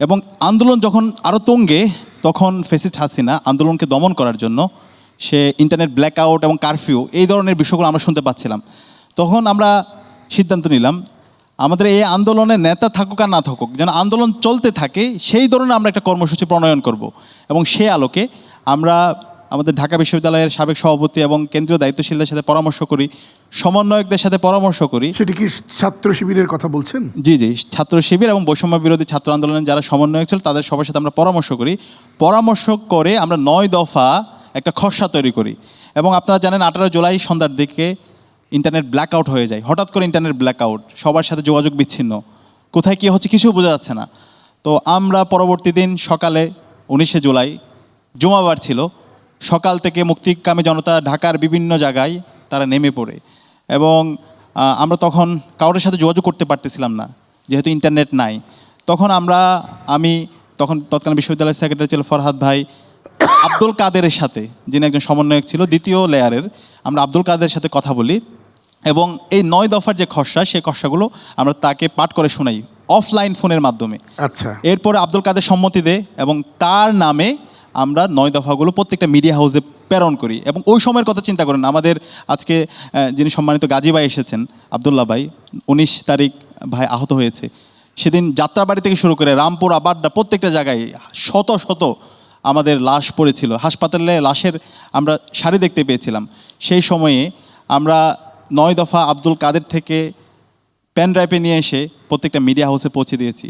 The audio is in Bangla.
এবং আন্দোলন যখন আরও তঙ্গে, তখন ফেসিস হাসিনা আন্দোলনকে দমন করার জন্য সে ইন্টারনেট ব্ল্যাক আউট এবং কারফিউ এই ধরনের বিষয়গুলো আমরা শুনতে পাচ্ছিলাম। তখন আমরা সিদ্ধান্ত নিলাম, আমাদের এই আন্দোলনের নেতা থাকুক আর না থাকুক, যেন আন্দোলন চলতে থাকে, সেই ধরনের আমরা একটা কর্মসূচি প্রণয়ন করব। এবং সে আলোকে আমরা আমাদের ঢাকা বিশ্ববিদ্যালয়ের সাবেক সভাপতি এবং কেন্দ্রীয় দায়িত্বশীলদের সাথে পরামর্শ করি সমন্বয়কদের সাথে পরামর্শ করি। সেটি কি ছাত্র শিবিরের কথা বলছেন? জি জি ছাত্র শিবির এবং বৈষম্য বিরোধী ছাত্র আন্দোলনের যারা সমন্বয়ক ছিল তাদের সবার সাথে আমরা পরামর্শ করি। পরামর্শ করে আমরা নয় দফা একটা খসড়া তৈরি করি এবং আপনারা জানেন আঠারো জুলাই সন্ধ্যার দিকে ইন্টারনেট ব্ল্যাকআউট হয়ে যায়। হঠাৎ করে ইন্টারনেট ব্ল্যাকআউট সবার সাথে যোগাযোগ বিচ্ছিন্ন। কোথায় কী হচ্ছে কিছু বোঝা যাচ্ছে না। তো আমরা পরবর্তী দিন সকালে উনিশে জুলাই জুমাবার ছিল সকাল থেকে মুক্তিকামী জনতা ঢাকার বিভিন্ন জায়গায় তারা নেমে পড়ে। এবং আমরা তখন কারোর সাথে যোগাযোগ করতে পারতেছিলাম না যেহেতু ইন্টারনেট নাই। তখন আমরা আমি তখন তৎকালীন বিশ্ববিদ্যালয়ের সেক্রেটারি ছিল ফরহাদ ভাই আব্দুল কাদেরের সাথে যিনি একজন সমন্বয়ক ছিল দ্বিতীয় লেয়ারের আমরা আব্দুল কাদের সাথে কথা বলি। এবং এই নয় দফার যে খসড়া সেই খসড়াগুলো আমরা তাকে পাঠ করে শোনাই অফলাইন ফোনের মাধ্যমে। আচ্ছা। এরপরে আব্দুল কাদের সম্মতি দেয় এবং তার নামে আমরা নয় দফাগুলো প্রত্যেকটা মিডিয়া হাউসে প্রেরণ করি এবং ওই সময়ের কথা চিন্তা করেন। আমাদের আজকে যিনি সম্মানিত গাজী ভাই এসেছেন, আবদুল্লাহ ভাই, উনিশ তারিখ ভাই আহত হয়েছে। সেদিন যাত্রাবাড়ি থেকে শুরু করে রামপুর আবাড্ডা প্রত্যেকটা জায়গায় শত শত আমাদের লাশ পড়েছিল। হাসপাতালে লাশের আমরা শাড়ি দেখতে পেয়েছিলাম। সেই সময়ে আমরা নয় দফা আব্দুল কাদের থেকে পেন ড্রাইভে নিয়ে এসে প্রত্যেকটা মিডিয়া হাউসে পৌঁছে দিয়েছি।